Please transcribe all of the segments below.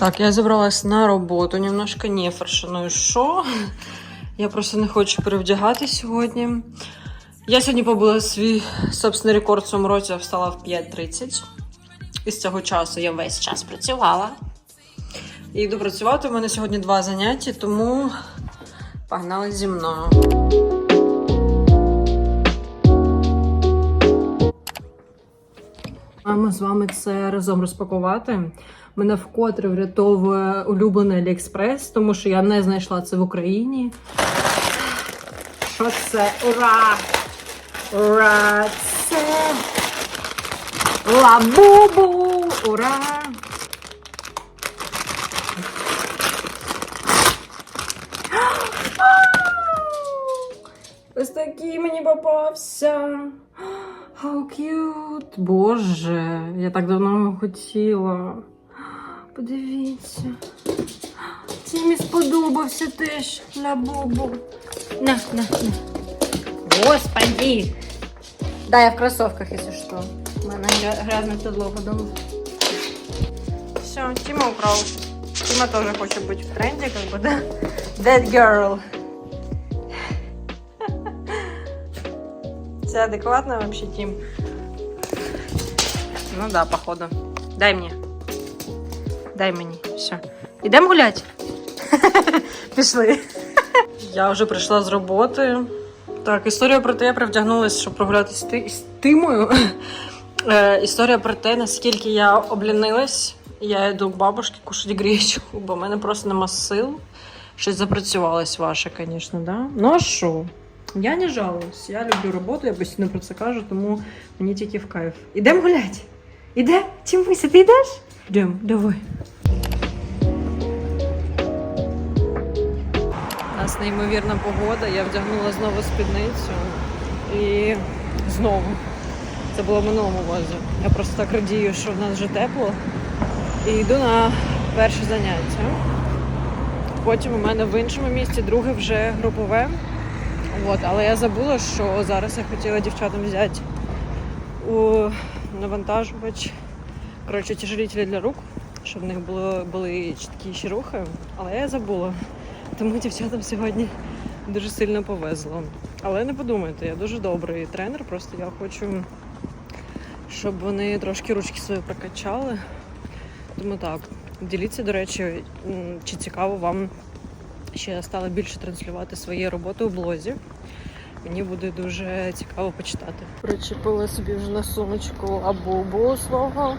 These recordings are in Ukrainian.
Так, я забралась на роботу, немножко не фаршиную що. Я просто не хочу перевдягати сьогодні. Я сьогодні побула свій собственний рекорд в цьому році, я встала в 5.30. І з цього часу я весь час працювала. І йду працювати. У мене сьогодні два заняття, тому погнали зі мною. Маємо з вами це разом розпакувати. Мене вкотре врятовує улюблений Аліекспрес, тому що я не знайшла це в Україні. Що це? Ура! Ура! Це лабубу! Ура! Ось такий мені попався. How cute! Боже, я так давно хотіла. Подивіться. Тімі сподобався теж лабубу. На, на, на. Господи! Да, я в кроссовках, если что. У мене гря- грязна підлога дома. Все, Тима украл. Тима тоже хочет быть в тренде, как бы, да? That girl. Це адекватно вообще, Тим? Ну да, походу. Дай мне. Дай мені. Все. Ідемо гуляти? Пішли. Я вже прийшла з роботи. Так, історія про те, я привдягнулася, щоб прогулятися з, ти... з Тимою. Е, історія про те, наскільки я облінилась. Я йду к бабушці кушати гречку, бо в мене просто нема сил. Щось запрацювалось ваше, звісно, да? Ну а що? Я не жалуюсь. Я люблю роботу, я постійно про це кажу, тому мені тільки в кайф. Ідемо гуляти? Іде? Тімуся, ти йдеш? Йдемо, давай. У нас неймовірна погода. Я вдягнула знову спідницю і знову. Це було в минулому возі. Я просто так радію, що в нас вже тепло. І йду на перше заняття. Потім у мене в іншому місці друге вже групове. От, але я забула, що зараз я хотіла дівчатам взяти у навантажувач. Коротше, тяжелітелі для рук, щоб в них було, були чіткіші рухи. Але я забула. Тому дівчатам сьогодні дуже сильно повезло. Але не подумайте, я дуже добрий тренер, просто я хочу, щоб вони трошки ручки свої прокачали. Тому так, діліться, до речі, чи цікаво вам ще я стала більше транслювати свої роботи у блозі. Мені буде дуже цікаво почитати. Причепила собі вже на сумочку абубу свого.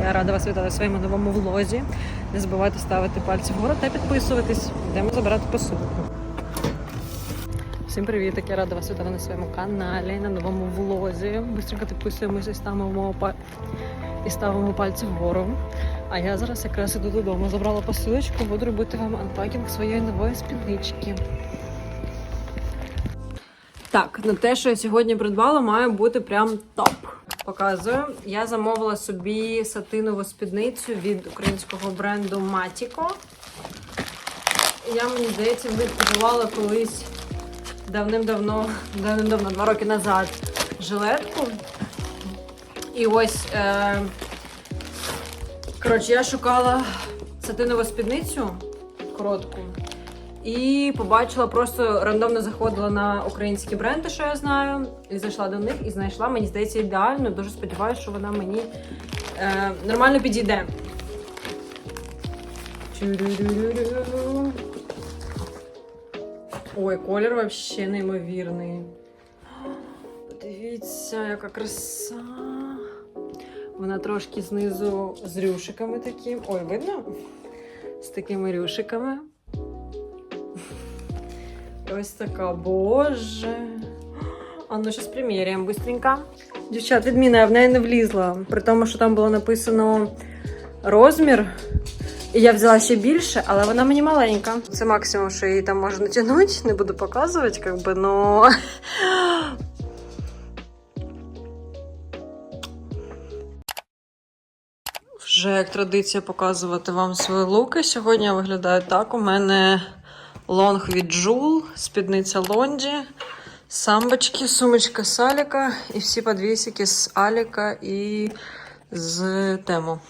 Я рада вас вітати в своєму новому влозі. Не забувайте ставити пальці вгору та підписуватись. Йдемо забирати посилку. Всім привіт! Так Я рада вас вітати на своєму каналі, на новому влозі. Бистренько підписуємося і ставимо, і ставимо пальці вгору. А я зараз якраз іду додому. Забрала посилочку, буду робити вам анпакінг своєї нової спіднички. Так, на те, що я сьогодні придбала, має бути прям топ. Показую. Я замовила собі сатинову спідницю від українського бренду Матіко. Я мені здається, в них колись давним-давно, давним-давно, два роки назад, жилетку. І ось, е, коротше, я шукала сатинову спідницю коротку. І побачила, просто рандомно заходила на українські бренди, що я знаю, і зайшла до них і знайшла, мені здається, ідеально. Дуже сподіваюся, що вона мені е, нормально підійде. Ой, колір вообще неймовірний. Подивіться, яка краса. Вона трошки знизу з рюшиками таким. Ой, видно? З такими рюшиками. Ось така, боже. А ну зараз приміряємо быстренько. Дівчат, відміна, я в неї не влізла. При тому, що там було написано розмір. І я взяла ще більше, але вона мені маленька. Це максимум, що її там можна натягнути. Не буду показувати, как би, но. Вже як традиція показувати вам свої луки. Сьогодні я виглядаю так. У мене лонг від Джул, спідниця Лонді, самбочки, сумочка з Аліка і всі подвісики з Аліка і з Тему.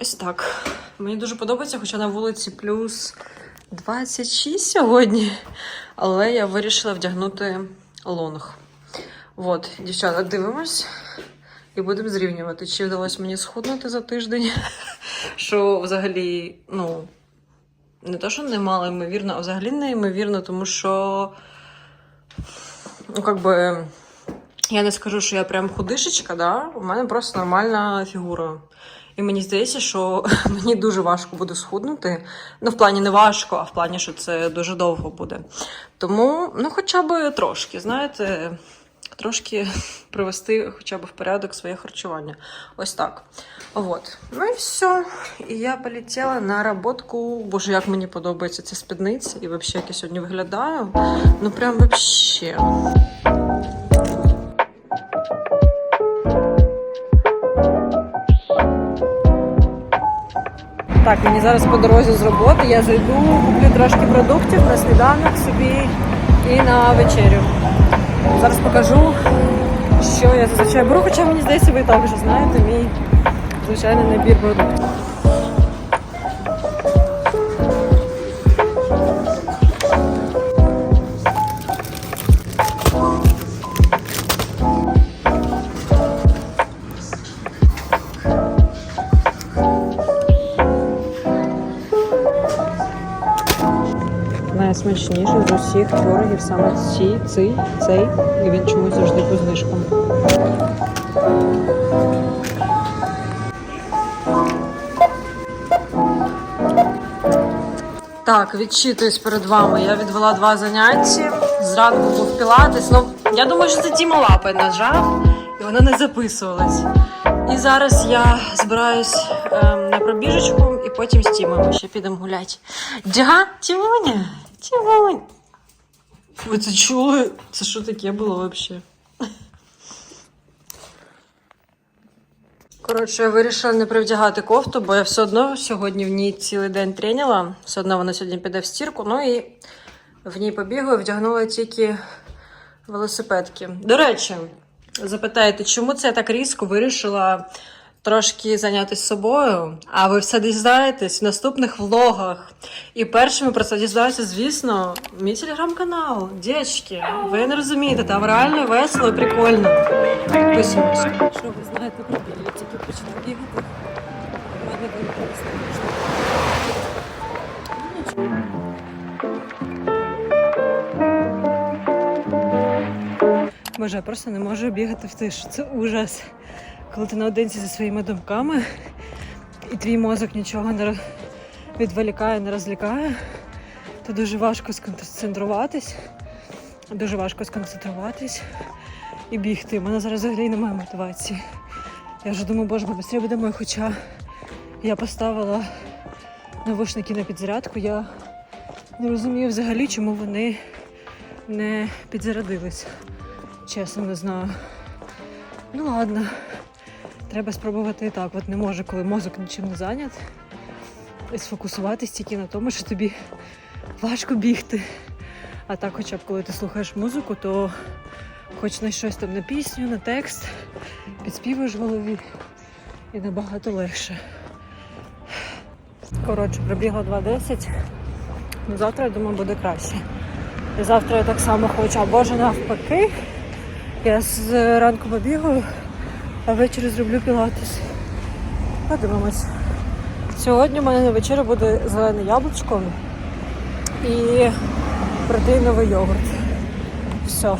Ось так. Мені дуже подобається, хоча на вулиці плюс 26 сьогодні. Але я вирішила вдягнути лонг. От, дівчата, дивимось. І будемо зрівнювати, чи вдалося мені схуднути за тиждень. Що взагалі, ну, не то, що немало ймовірно, а взагалі не ймовірно, тому що, ну, как би, я не скажу, що я прям худишечка, да? у мене просто нормальна фігура. І мені здається, що мені дуже важко буде схуднути. Ну, в плані не важко, а в плані, що це дуже довго буде. Тому, ну, хоча б трошки, знаєте, трошки привести хоча б в порядок своє харчування. Ось так. Вот. Ну і все. І я полетіла на роботку. Боже, як мені подобається ця спідниця, і взагалі, як я сьогодні виглядаю. Ну, прям вообще. Так, мені зараз по дорозі з роботи. Я зайду, куплю трошки продуктів на сніданок собі і на вечерю. Зараз покажу, що я зазвичай беру, хоча мені здається, ви також знаєте мій звичайний набір продуктів. Усіх творогів саме ці, цей, цей, і він чомусь завжди по знижкам. Так, відчитуюсь перед вами. Я відвела два заняття. Зранку був пілатес. Ну, я думаю, що це Тіма лапи нажав, і воно не записувалось. І зараз я збираюсь ем, на пробіжечку і потім з Тімою ще підемо гуляти. Дяга, Тімоня, Тімонь. Ви це чули? Це що таке було взагалі? Коротше, я вирішила не привдягати кофту, бо я все одно сьогодні в ній цілий день треніла. Все одно вона сьогодні піде в стірку. Ну і в ній побігаю, вдягнула тільки велосипедки. До речі, запитаєте, чому це я так різко вирішила трошки зайнятися собою? А ви все дізнаєтесь в наступних влогах. І першими про це дізнаються, звісно, мій телеграм-канал. Дівчатки, ви не розумієте, там реально весело і прикольно. Підписуйтесь. Що ви знаєте про білі, тільки почну бігати. У мене буде Боже, я просто не можу бігати в тишу. Це ужас. Коли ти наодинці зі своїми думками, і твій мозок нічого не відволікає, не розлікає, то дуже важко сконцентруватись. Дуже важко сконцентруватись і бігти. У мене зараз взагалі немає мотивації. Я вже думаю, боже, швидше буде моє, хоча я поставила навушники на підзарядку. Я не розумію взагалі, чому вони не підзарядились. Чесно, не знаю. Ну ладно. Треба спробувати і так. От не може, коли мозок нічим не зайнят. Сфокусуватись тільки на тому, що тобі важко бігти. А так, хоча б коли ти слухаєш музику, то хоч на щось там на пісню, на текст, підспівуєш в голові і набагато легше. Коротше, пробігла 2.10. Ну, завтра, я думаю, буде краще. Завтра я так само хочу, або ж навпаки. Я з ранку побігаю, а ввечері зроблю пілатес. Подивимось. Сьогодні у мене на вечерю буде зелене яблучко і протеїновий йогурт. Все.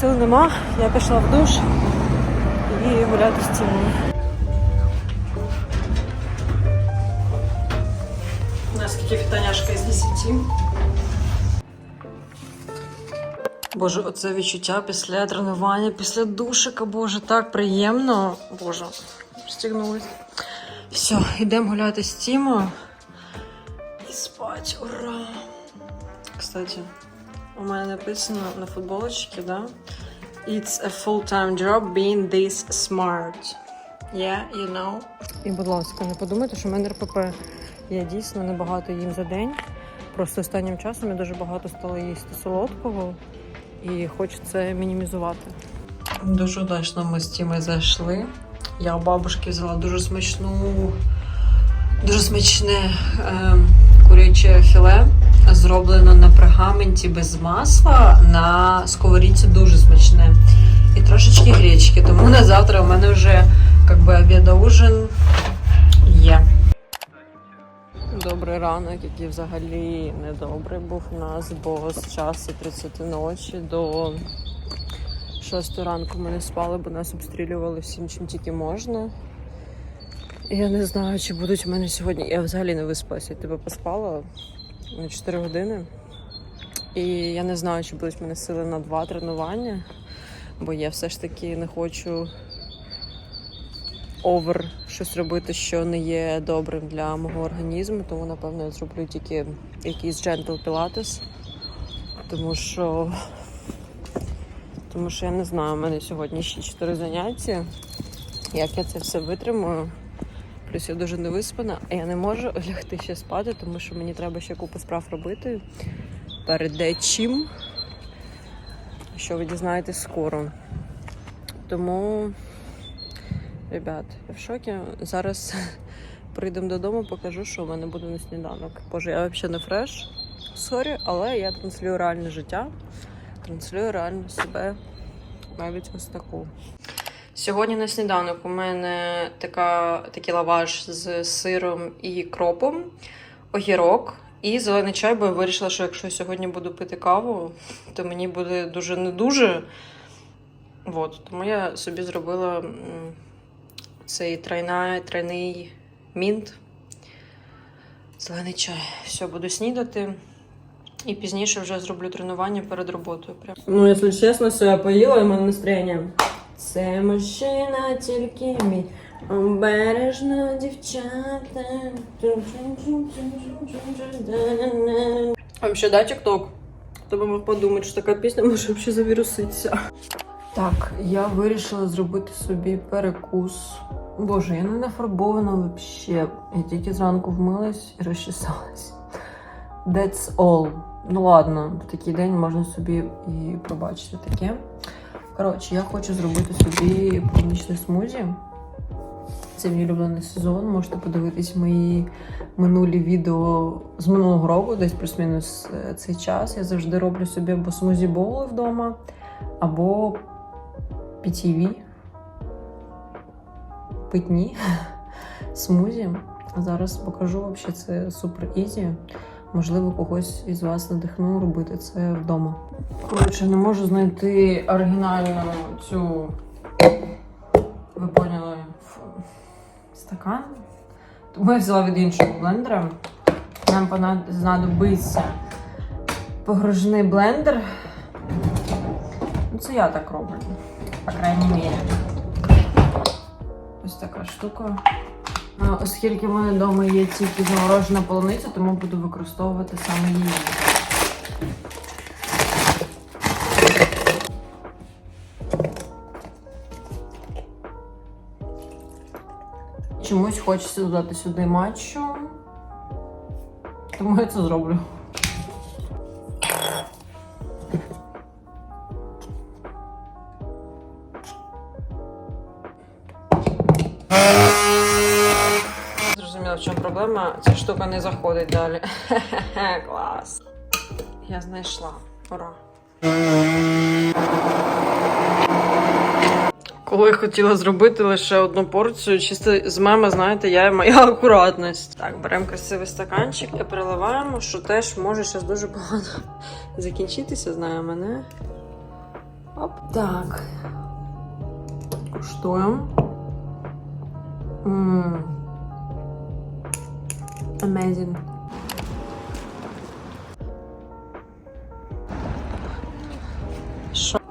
Сил нема, я пішла в душ і гуляти з цілою. Наскільки фітаняшка із 10. Боже, оце відчуття після тренування, після душика, боже, так приємно. Боже, стігнулась. Все, йдемо гуляти з Тімою. І спать, ура! Кстати, у мене написано на футболочці, да? It's a full-time job being this smart. Yeah, you know. І, будь ласка, не подумайте, що в мене РПП. Я дійсно небагато їм за день. Просто останнім часом я дуже багато стала їсти солодкого і це мінімізувати. Дуже удачно ми з тіми зайшли. Я у бабушки взяла дуже смачну, дуже смачне е, куряче філе, зроблено на пергаменті без масла на сковорідці дуже смачне. І трошечки гречки. Тому на завтра у мене вже обід-ужин є. Добрий ранок, який взагалі недобрий був у нас, бо з часу 30 ночі до 6 ранку ми не спали, бо нас обстрілювали всім, чим тільки можна. І я не знаю, чи будуть у мене сьогодні. Я взагалі не виспалася. Я тебе поспала на 4 години. І я не знаю, чи будуть в мене сили на два тренування, бо я все ж таки не хочу овер щось робити, що не є добрим для мого організму, тому напевно я зроблю тільки якийсь gentle pilates. Тому що, тому що я не знаю, у мене сьогодні ще 4 заняття. Як я це все витримую? Плюс я дуже невиспана, а я не можу лягти ще спати, тому що мені треба ще купу справ робити перед дечим, що ви дізнаєтесь скоро. Тому Ребят, я в шокі. Зараз прийдемо додому, покажу, що в мене буде на сніданок. Боже, я взагалі не фреш. Сорі, але я транслюю реальне життя, транслюю реально себе навіть ось таку. Сьогодні на сніданок у мене така, такий лаваш з сиром і кропом, огірок і зелений чай, бо я вирішила, що якщо я сьогодні буду пити каву, то мені буде дуже не дуже. От, тому я собі зробила цей тройна, тройний мінт. Зелений чай. Все, буду снідати. І пізніше вже зроблю тренування перед роботою. Прям. Ну, якщо чесно, все, я поїла і мене настроєння. Це мужчина тільки мій. Обережно, дівчата. Вам ще дай тік-ток? Хто би мог подумати, що така пісня може взагалі завіруситися. Так, я вирішила зробити собі перекус. Боже, я не нафарбована взагалі. Я тільки зранку вмилась і розчесалась. That's all. Ну ладно, в такий день можна собі і побачити таке. Коротше, я хочу зробити собі полуничне смузі. Це мій улюблений сезон. Можете подивитись мої минулі відео з минулого року, десь плюс-мінус е, цей час. Я завжди роблю собі або смузі боули вдома, або PTV. Питні смузі. Зараз покажу взагалі це супер ізі. Можливо, когось із вас надихну робити це вдома. Коротше, не можу знайти оригінальну цю, ви поняли, стакан. Тому я взяла від іншого блендера. Нам знадобиться погружний блендер. Ну, це я так роблю, по крайній мірі. Така штука. Оскільки в мене вдома є тільки заморожена полуниця, тому буду використовувати саме її. Чомусь хочеться додати сюди матчу, тому я це зроблю. Зрозуміла, в чому проблема. Ця штука не заходить далі. Клас. Я знайшла. Ура. Коли я хотіла зробити лише одну порцію, чисто з меми, знаєте, я моя акуратність. Так, беремо красивий стаканчик і переливаємо, що теж може зараз дуже погано закінчитися, знає мене. Оп. Так. Куштуємо. Ммм. Amazing.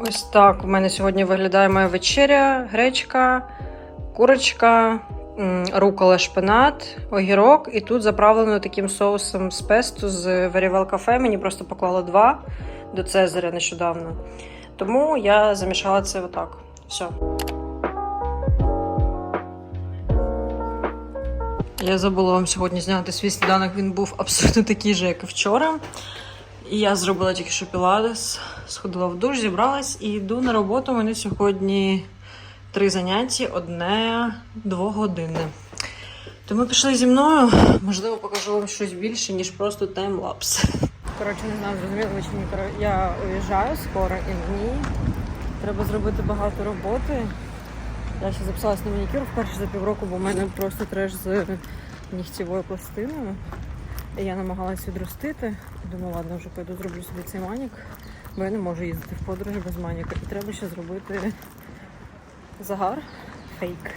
Ось так у мене сьогодні виглядає моя вечеря, гречка, курочка, рукола, шпинат, огірок. І тут заправлено таким соусом з песту з Very кафе. Мені просто поклали два до Цезаря нещодавно. Тому я замішала це отак. Все. Я забула вам сьогодні зняти свій сніданок. Він був абсолютно такий же, як і вчора. І я зробила тільки що пілатес, сходила в душ, зібралась і йду на роботу. У мене сьогодні три заняття, одне двогодинне. Тому пішли зі мною. Можливо, покажу вам щось більше, ніж просто таймлапс. Коротше, не знаю, зрозуміло, чи ні. Я уїжджаю скоро і мені треба зробити багато роботи. Я ще записалась на манікюр вперше за півроку, бо в мене просто треш з нігтєвою пластиною. І я намагалась відростити. Думаю, ладно, вже пойду зроблю собі цей манік, бо я не можу їздити в подорожі без маніка. І треба ще зробити загар фейк.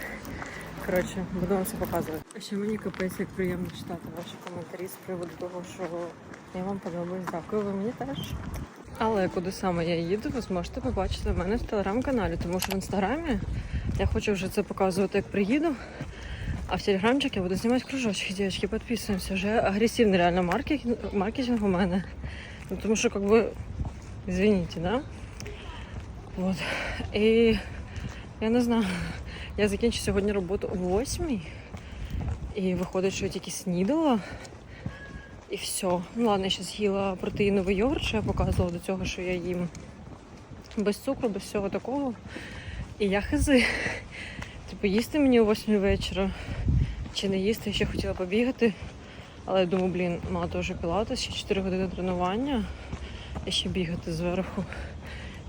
Коротше, буду вам все показувати. А ще мені капець як приємно читати ваші коментарі з приводу того, що я вам подобаюсь. Дякую, ви мені теж. Але куди саме я їду, ви зможете побачити в мене в телеграм-каналі, тому що в інстаграмі я хочу вже це показувати, як приїду. А в телеграмчик я буду знімати кружочки, дівчатки, підписуємося. Вже агресивний реально маркетинг, маркетинг у мене. Ну, тому що, как бы, извините, да? Вот. І я не знаю. Я закінчу сьогодні роботу о 8 і виходить, що я тільки снідала. І все. Ну ладно, я ще з'їла протеїновий йогурт, що я показувала до цього, що я їм без цукру, без всього такого. І я хизи. Типу, їсти мені о 8 вечора чи не їсти, я ще хотіла побігати. Але я думаю, блін, мала теж пілатес, ще 4 години тренування і ще бігати зверху.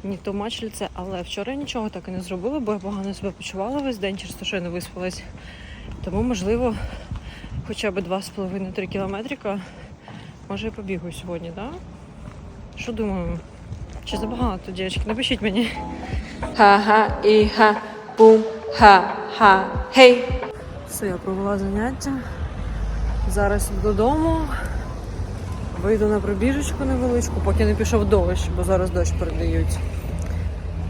Ні то матч це, але вчора я нічого так і не зробила, бо я погано себе почувала весь день через те, що я не виспалась. Тому, можливо, хоча б 2,5-3 кілометрика, може, я побігаю сьогодні, так? Да? Що думаємо? Чи забагато, дівчатки? Напишіть мені. Ха-ха і ха бум ха-ха хей. Все, я провела заняття. Зараз додому. Вийду на пробіжечку невеличку, поки не пішов дощ, бо зараз дощ передають.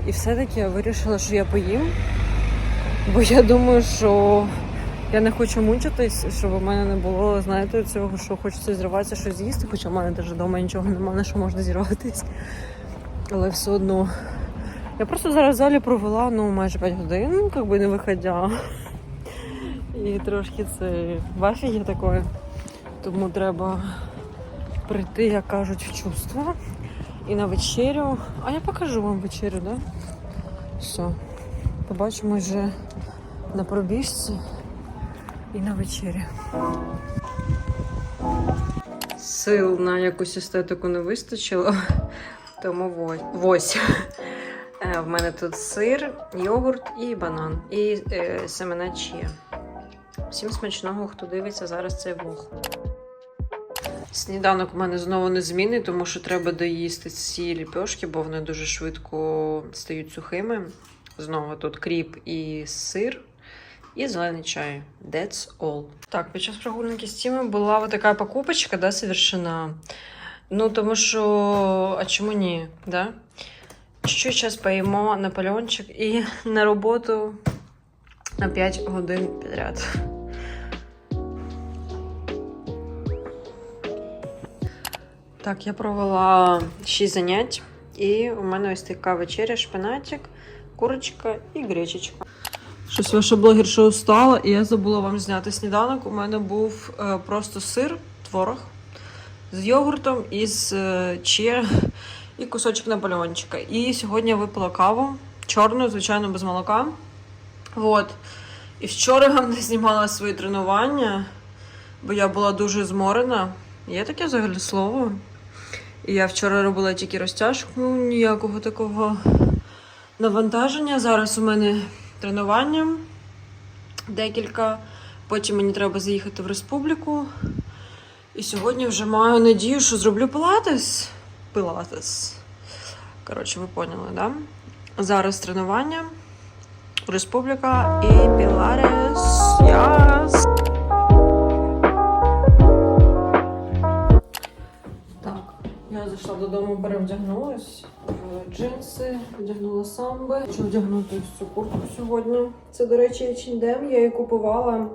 І все-таки я вирішила, що я поїм. Бо я думаю, що я не хочу мучитись, щоб у мене не було, знаєте, цього, що хочеться зірватися щось з'їсти, хоча в мене теж вдома нічого немає, на що можна зірватись. Але все одно. Я просто зараз в залі провела ну, майже 5 годин, як би не виходя. І трошки це в афігі таке. Тому треба прийти, як кажуть, в чувство. І на вечерю. А я покажу вам вечерю, да? Все. Побачимо вже на пробіжці і на вечері. Сил на якусь естетику не вистачило, тому ось. Е, В мене тут сир, йогурт і банан, і е, семена чія. Всім смачного, хто дивиться зараз цей влог. Сніданок у мене знову не змінний, тому що треба доїсти ці ліпьошки, бо вони дуже швидко стають сухими. Знову тут кріп і сир, і зелений чай. That's all. Так, під час прогулянки з Тіми була така покупочка, да, совершена. Ну, тому що, а чому ні, да? Чуть-чуть зараз поїмо Наполеончик і на роботу на 5 годин підряд. Так, я провела 6 занять, і у мене ось така вечеря, шпинатик, курочка і гречечка. Щось ваша блогерша устала, і я забула вам зняти сніданок. У мене був е, просто сир, творог з йогуртом і з е, чия і кусочок наполеончика. І сьогодні я випила каву чорну, звичайно, без молока. Вот. І вчора вам не знімала свої тренування, бо я була дуже зморена. Є таке взагалі слово. І я вчора робила тільки розтяжку, ніякого такого навантаження. Зараз у мене тренування декілька. Потім мені треба заїхати в республіку. І сьогодні вже маю надію, що зроблю пілатес. Пілатес. Коротше, ви поняли, да? Зараз тренування. Республіка і Піларес. Яс. Так, я зайшла додому, перевдягнулась в джинси, вдягнула самби. Хочу вдягнути цю куртку сьогодні. Це, до речі, H&M. Я її купувала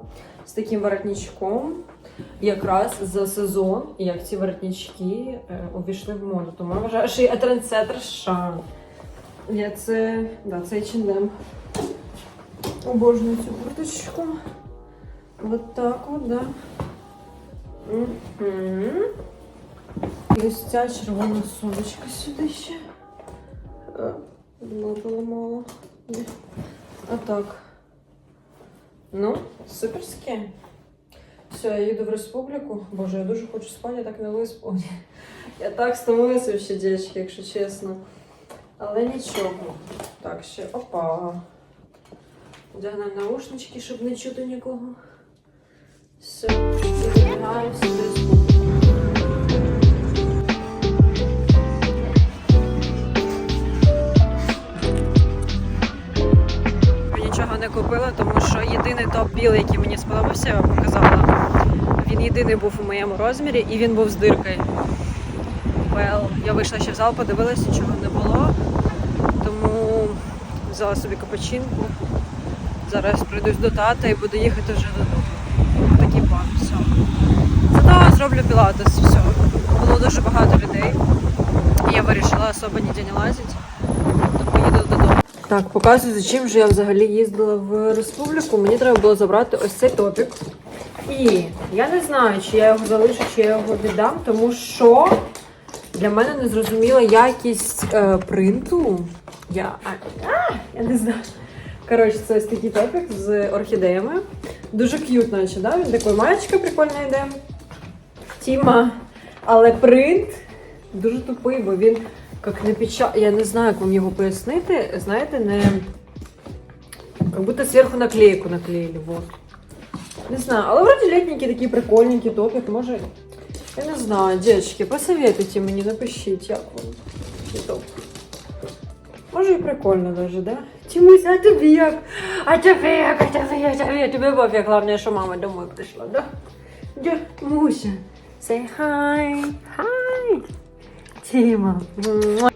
з таким воротничком. Якраз за сезон, як ці воротнички е, увійшли в моду. Тому я вважаю, що я трендсеттерша. Я це, да, це H&M. Обожнюю цю курточку. Вот так вот, да. Мгм. І ось ця червона сумочка сюди ще. Е, було мало. Ні. А так. Ну, суперське. Все, я їду в республіку. Боже, я дуже хочу спати, я так не виспалася. Я так стомилася ще, дівчатки, якщо чесно. Але нічого. Так, ще опа. Одягнемо наушнички, щоб не чути нікого. Все, забігаємося не купила, тому що єдиний топ білий, який мені сподобався, я вам показала. Він єдиний був у моєму розмірі і він був з диркою. Well, я вийшла ще в зал, подивилася, нічого не було. Тому взяла собі капучинку. Зараз прийдусь до тата і буду їхати вже додому. Такий план, все. Зато зроблю пілатес, все. Було дуже багато людей. І я вирішила особо ніде не лазити. Тому їду додому. Так, показую, за чим же я взагалі їздила в республіку. Мені треба було забрати ось цей топік. І я не знаю, чи я його залишу, чи я його віддам, тому що для мене не зрозуміла якість е, принту. Я, а, а, я не знаю. Коротше, це ось такий топік з орхідеями. Дуже к'ют, наче, да? Він такий маєчка прикольна йде. Тіма. Але принт дуже тупий, бо він як не печа... Я не знаю, як вам його пояснити. Знаєте, не. Как будто зверху наклейку наклеїли. Вот. Не знаю, але вроде летненький такий прикольненький топик. Може. Я не знаю, дівчатки, посоветуйте мені, напишіть, як вам топ. Може і прикольно даже, да? Тімусь, а тобі як? А тобі як? А тобі, а тобі, тобі пофіг, головне, що мама домой прийшла, да? Де Муся? Say hi. Hi. Тіма. Муа.